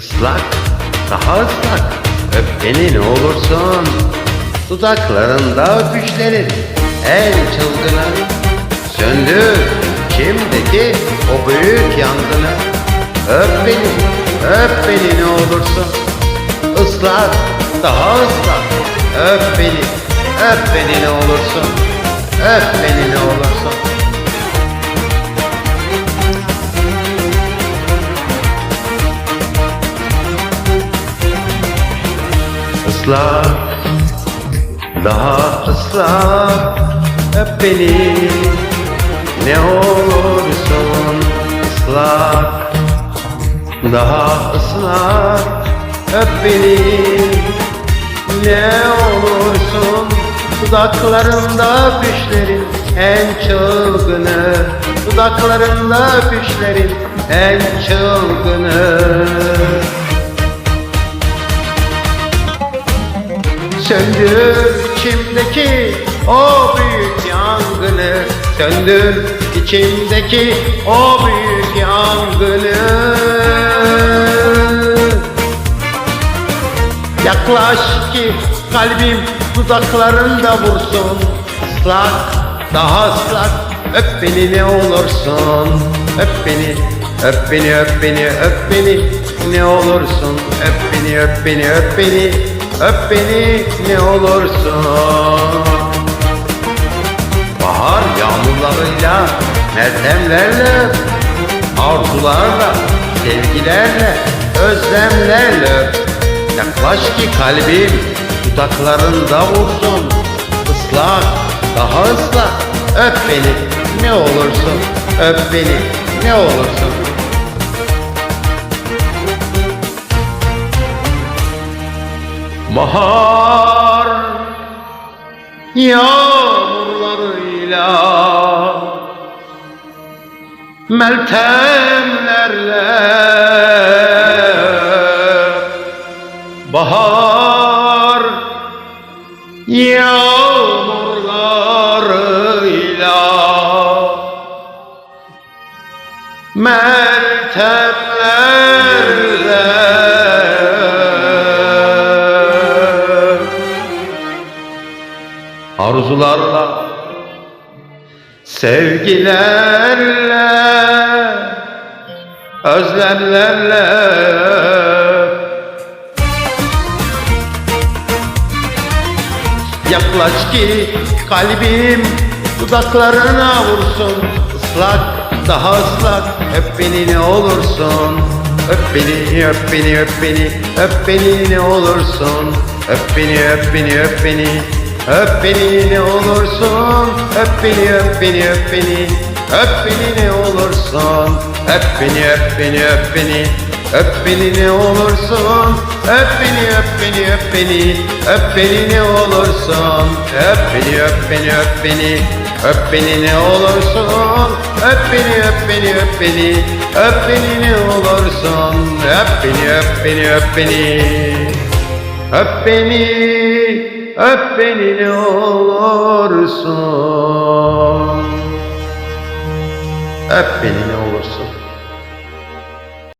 Islak, daha ıslak, öp beni ne olursun. Dudaklarında öpüşlerin en çılgını. Söndür içimdeki o büyük yangını. Öp beni, öp beni ne olursun. Islak, daha ıslak, öp beni, öp beni ne olursun. Öp beni ne olursun. Islak, daha ıslak Öp beni ne olursun ıslak Daha ıslak öp beni ne olursun Dudaklarında öpüşlerin en çılgını Dudaklarında öpüşlerin en çılgını Söndür içimdeki o büyük yangını. Söndür içimdeki o büyük yangını. Yaklaş ki kalbim dudaklarında vursun. Islak, daha ıslak Öp beni ne olursun. Öp beni, öp beni, öp beni, öp beni Ne olursun. Öp beni, öp beni, öp beni Öp beni ne olursun. Bahar yağmurlarıyla Meltemlerle Arzularla Sevgilerle Özlemlerle öp. Yaklaş ki kalbim Dudaklarında vursun. Islak Daha ıslak. Öp beni ne olursun. Öp beni ne olursun Bahar yağmurlarıyla Meltemlerle Bahar yağmurlarıyla Meltemlerle Arzularla Sevgilerle Özlemlerle. Yaklaş ki kalbim dudaklarına vursun Islak daha ıslak. Öp beni ne olursun Öp beni öp beni öp beni öp beni ne olursun. Öp beni öp beni öp beni öp beni ne olursun Öp beni öp beni öp beni öp beni ne olursun Öp beni öp beni öp beni Öp beni ne olursun Öp beni öp beni öp beni Öp beni ne olursun Öp beni öp beni öp beni Öp beni ne olursun Öp beni öp beni öp beni Öp beni ne olursun Öp beni öp beni öp beni Öp beni Öp beni ne olursun. Öp beni ne